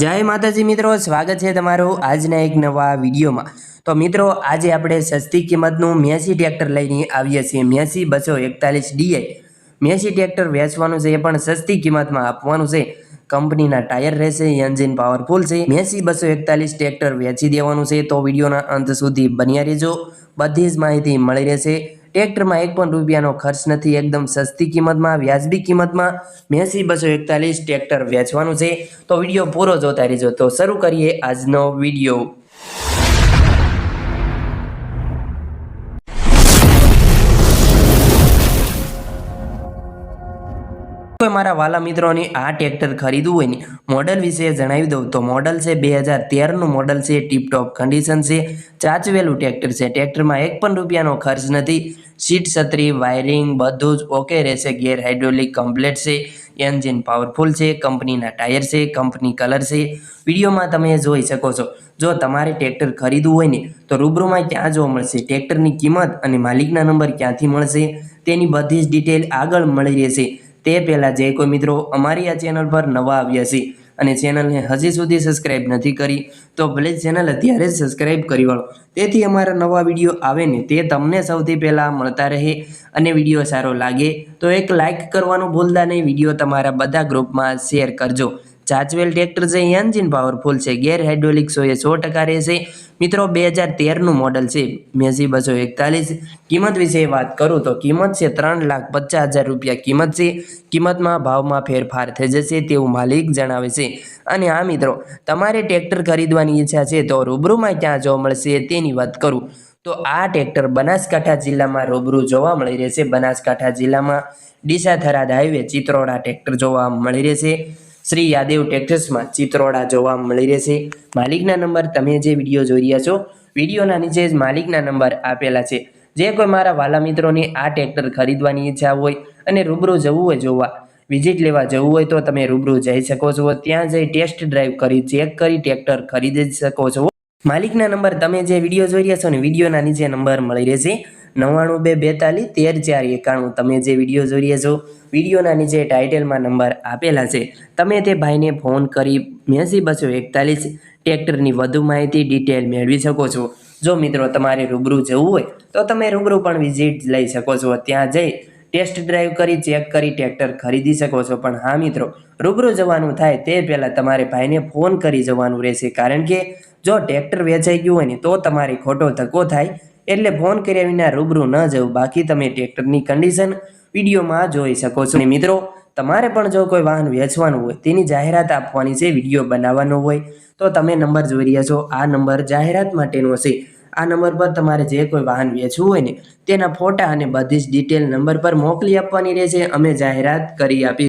જય માતાજી મિત્રો, સ્વાગત છે તમારું આજના એક નવા વિડીયોમાં. તો મિત્રો, આજે આપણે સસ્તી કિંમતનું મેસી ટ્રેક્ટર લઈને આવીએ છીએ. મેસી બસો એકતાલીસ ડીઆઈ મેસી ટ્રેક્ટર વેચવાનું છે એ પણ સસ્તી કિંમતમાં આપવાનું છે. કંપનીના ટાયર રહેશે, એન્જિન પાવરફુલ છે. મેસી બસો એકતાલીસ ટ્રેક્ટર વેચી દેવાનું છે. તો વિડીયોના અંત સુધી બન્યા રહેજો. બધી જ માહિતી મળી રહેશે. ટ્રેક્ટરમાં એક પણ રૂપિયાનો ખર્ચ નથી, એકદમ સસ્તી કિંમતમાં, વ્યાજબી કિંમતમાં મેસી બસો એકતાલીસ ટ્રેક્ટર વેચવાનું છે. તો વીડિયો પૂરો જોતા રહેજો. તો શરૂ કરીએ આજનો વીડિયો. કોઈ મારા વાલા મિત્રોને આ ટ્રેક્ટર ખરીદવું હોય ને મોડલ વિશે જણાવી દઉં તો મોડલ છે બે હજાર તેરનું મોડલ છે ટીપટોપ કન્ડિશન છે, ચાચવેલું ટ્રેક્ટર છે. ટ્રેક્ટરમાં એક પણ રૂપિયાનો ખર્ચ નથી. સીટ છત્રી વાયરિંગ બધું જ ઓકે રહેશે. ગેર હાઇડ્રોલિક કમ્પ્લેટ છે. એન્જિન પાવરફુલ છે. કંપનીના ટાયર છે. કંપની કલર છે. વિડીયોમાં તમે જોઈ શકો છો. જો તમારે ટ્રેક્ટર ખરીદવું હોય ને, તો રૂબરૂમાં ક્યાં જોવા મળશે? ટ્રેક્ટરની કિંમત અને માલિકના નંબર ક્યાંથી મળશે? તેની બધી જ ડિટેલ આગળ મળી રહેશે. તે પહેલાં જે કોઈ મિત્રો અમારી આ ચેનલ પર નવા આવ્યા છે અને ચેનલને હજી સુધી સબસ્ક્રાઇબ નથી કરી, તો પ્લીઝ ચેનલ અત્યારે જ સબસ્ક્રાઇબ કરી વાળો. તેથી અમારા નવા વીડિયો આવે ને તે તમને સૌથી પહેલાં મળતા રહે અને વીડિયો સારો લાગે, તો એક લાઇક કરવાનું ભૂલતા નહીં વીડિયો તમારા બધા ગ્રુપમાં શેર કરજો. ચાચવેલ ટ્રેક્ટર છે એન્જિન પાવરફુલ છે, ગેર હાઇડ્રોલિક સો એ સો ટકા રહેશે. મિત્રો, બે હજાર તેરનું મોડલ છે મેસી બસો એકતાલીસ. કિંમત વિશે વાત કરું તો કિંમત છે, ત્રણ લાખ પચાસ હજાર રૂપિયા કિંમત છે. કિંમતમાં ભાવમાં ફેરફાર થઈ જશે તેવું માલિક જણાવે છે. અને આ મિત્રો, તમારે ટ્રેક્ટર ખરીદવાની ઈચ્છા છે તો રૂબરૂમાં ક્યાં જોવા મળશે તેની વાત કરું. તો આ ટ્રેક્ટર બનાસકાંઠા જિલ્લામાં રૂબરૂ જોવા મળી રહેશે. બનાસકાંઠા જિલ્લામાં ડીસા થરાદ હાઈવે ચિત્રોડા ટ્રેક્ટર જોવા મળી રહેશે. શ્રી યાદેવ ટેક્સમાં ચિત્રોડા જોવા મળી રહેશે. માલિકના નંબર તમે જે વીડિયો જોઈ રહ્યા છો, વિડીયોના નીચે જ માલિકના નંબર આપેલા છે. જે કોઈ મારા વાલા મિત્રોને આ ટ્રેક્ટર ખરીદવાની ઈચ્છા હોય અને રૂબરૂ જવું હોય જોવા, વિઝિટ લેવા જવું હોય તો તમે રૂબરૂ જઈ શકો છો. ત્યાં જઈ ટેસ્ટ ડ્રાઈવ કરી, ચેક કરી ટ્રેક્ટર ખરીદી શકો છો. માલિકના નંબર તમે જે વીડિયો જોઈ રહ્યા છો ને વિડીયોના નીચે નંબર મળી રહેશે. નવ્વાણું બે બેતાલીસ તેર ચાર એકાણું. તમે જે વીડિયો જોઈ છો, વિડીયોના નીચે ટાઇટલમાં નંબર આપેલા છે. તમે તે ભાઈને ફોન કરી બ્યાસી બસો એકતાલીસ ટ્રેક્ટરની વધુ માહિતી, ડિટેલ મેળવી શકો છો. જો મિત્રો તમારે રૂબરૂ જવું હોય, તો તમે રૂબરૂ પણ વિઝિટ લઈ શકો છો. ત્યાં જઈ ટેસ્ટ ડ્રાઈવ કરી, ચેક કરી, ટ્રેક્ટર ખરીદી શકો છો. પણ હા મિત્રો, રૂબરૂ જવાનું થાય તે પહેલાં તમારે ભાઈને ફોન કરી જવાનું રહેશે. કારણ કે જો ટ્રેક્ટર વેચાઈ ગયું હોય ને, તો તમારે ખોટો ધક્કો થાય એટલે ફોન કર્યા વિના રૂબરૂ ન જવું. બાકી તમે ટ્રેક્ટરની કન્ડિશન વિડીયોમાં જોઈ શકો છો. અને મિત્રો, તમારે પણ જો કોઈ વાહન વેચવાનું હોય, તેની જાહેરાત આપવાની છે, વીડિયો બનાવવાનો હોય, તો તમે નંબર જોઈ રહ્યા છો. આ નંબર જાહેરાત માટેનો છે. આ નંબર પર તમારે જે કોઈ વાહન વેચવું હોય ને, તેના ફોટા અને બધી જ ડિટેલ નંબર પર મોકલી આપવાની રહેશે. અમે જાહેરાત કરી આપી